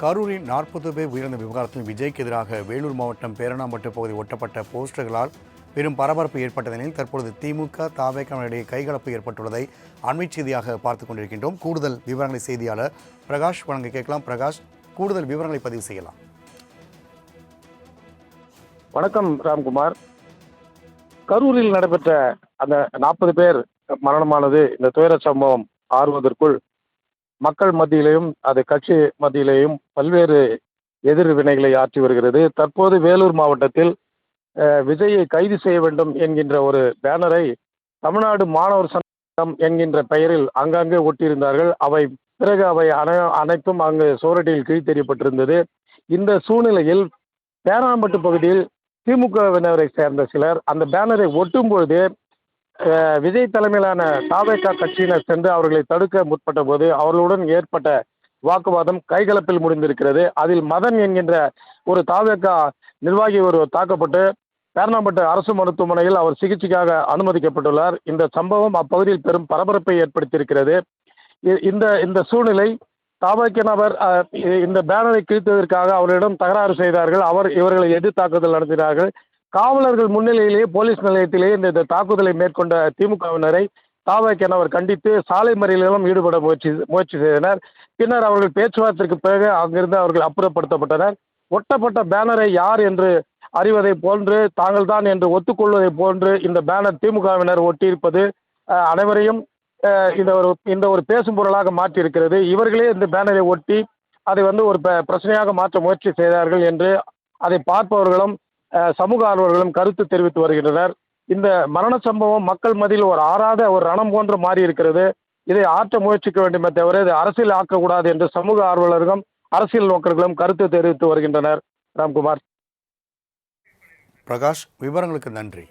கரூரில் நாற்பது பேர் உயிரிழந்த விவகாரத்தில் விஜய்க்கு எதிராக வேலூர் மாவட்டம் பேரணாம்பட்டு பகுதி ஒட்டப்பட்ட போஸ்டர்களால் பெரும் பரபரப்பு ஏற்பட்ட நிலையில் தற்பொழுது திமுக தாவேக கைகலப்பு ஏற்பட்டுள்ளதை அண்மை செய்தியாக பார்த்து கொண்டிருக்கின்றோம். கூடுதல் விவரங்களை செய்தியாளர் பிரகாஷ் வழங்க கேட்கலாம். பிரகாஷ் கூடுதல் விவரங்களை பதிவு செய்யலாம். வணக்கம் ராம்குமார். கரூரில் நடைபெற்ற அந்த நாற்பது பேர் மரணமானது இந்த துயர சம்பவம் ஆறுவதற்குள் மக்கள் மத்தியிலேயும் அது கட்சி மத்தியிலேயும் பல்வேறு எதிர்வினைகளை ஆற்றி வருகிறது. தற்போது வேலூர் மாவட்டத்தில் விஜயை கைது செய்ய வேண்டும் என்கின்ற ஒரு பேனரை தமிழ்நாடு மாணவர் சங்கம் என்கின்ற பெயரில் அங்கங்கே ஒட்டியிருந்தார்கள். அவை பிறகு அவை அனை அனைத்தும் அங்கு சோரட்டியில் கீழ்த்தெறியப்பட்டிருந்தது. இந்த சூழ்நிலையில் பேராம்பட்டு பகுதியில் திமுகவினரை சேர்ந்த சிலர் அந்த பேனரை ஒட்டும் பொழுது விஜய் தலைமையிலான தாவேகா கட்சியினர் சென்று அவர்களை தடுக்க முற்பட்ட போது அவர்களுடன் ஏற்பட்ட வாக்குவாதம் கைகலப்பில் முடிந்திருக்கிறது. அதில் மதன் என்கின்ற ஒரு தாவேகா நிர்வாகி ஒரு தாக்கப்பட்டு பேரணாம்பட்டு அரசு மருத்துவமனையில் அவர் சிகிச்சைக்காக அனுமதிக்கப்பட்டுள்ளார். இந்த சம்பவம் அப்பகுதியில் பெரும் பரபரப்பை ஏற்படுத்தியிருக்கிறது. இ- இந்த இந்த சூழ்நிலை தாபாக்கிய நபர் இந்த பேனரை கிழித்ததற்காக அவரிடம் தகராறு செய்தார்கள். அவர் இவர்களை எதிர் தாக்குதல் நடத்தினார்கள். காவலர்கள் முன்னிலையிலேயே போலீஸ் நிலையத்திலேயே இந்த தாக்குதலை மேற்கொண்ட திமுகவினரை தாபாக்கிய அவர் கண்டித்து சாலை மறியலிலும் ஈடுபட முயற்சி முயற்சி செய்தனர். பின்னர் அவர்கள் பேச்சுவார்த்தைக்கு பிறகு அங்கிருந்து அவர்கள் அப்புறப்படுத்தப்பட்டனர். ஒட்டப்பட்ட பேனரை யார் என்று அறிவதை போன்று தாங்கள் தான் என்று ஒத்துக்கொள்வதை போன்று இந்த பேனர் திமுகவினர் ஒட்டியிருப்பது அனைவரையும் இந்த ஒரு இந்த ஒரு பேசும் பொருளாக மாற்றியிருக்கிறது. இவர்களே இந்த பேனரை ஒட்டி அதை வந்து ஒரு ப- பிரச்சனையாக மாற்ற முயற்சி செய்தார்கள் என்று அதை பார்ப்பவர்களும் சமூக ஆர்வலர்களும் கருத்து தெரிவித்து வருகின்றனர். இந்த மரண சம்பவம் மக்கள் மத்தியில் ஒரு ஆறாத ஒரு ரணம் போன்று மாறி இருக்கிறது. இதை ஆற்ற முயற்சிக்க வேண்டுமே தவிர இதை அரசியல் ஆக்கக்கூடாது என்று சமூக ஆர்வலர்களும் அரசியல் நோக்கர்களும் கருத்து தெரிவித்து வருகின்றனர். ராம்குமார். பிரகாஷ் விவரங்களுக்கு நன்றி.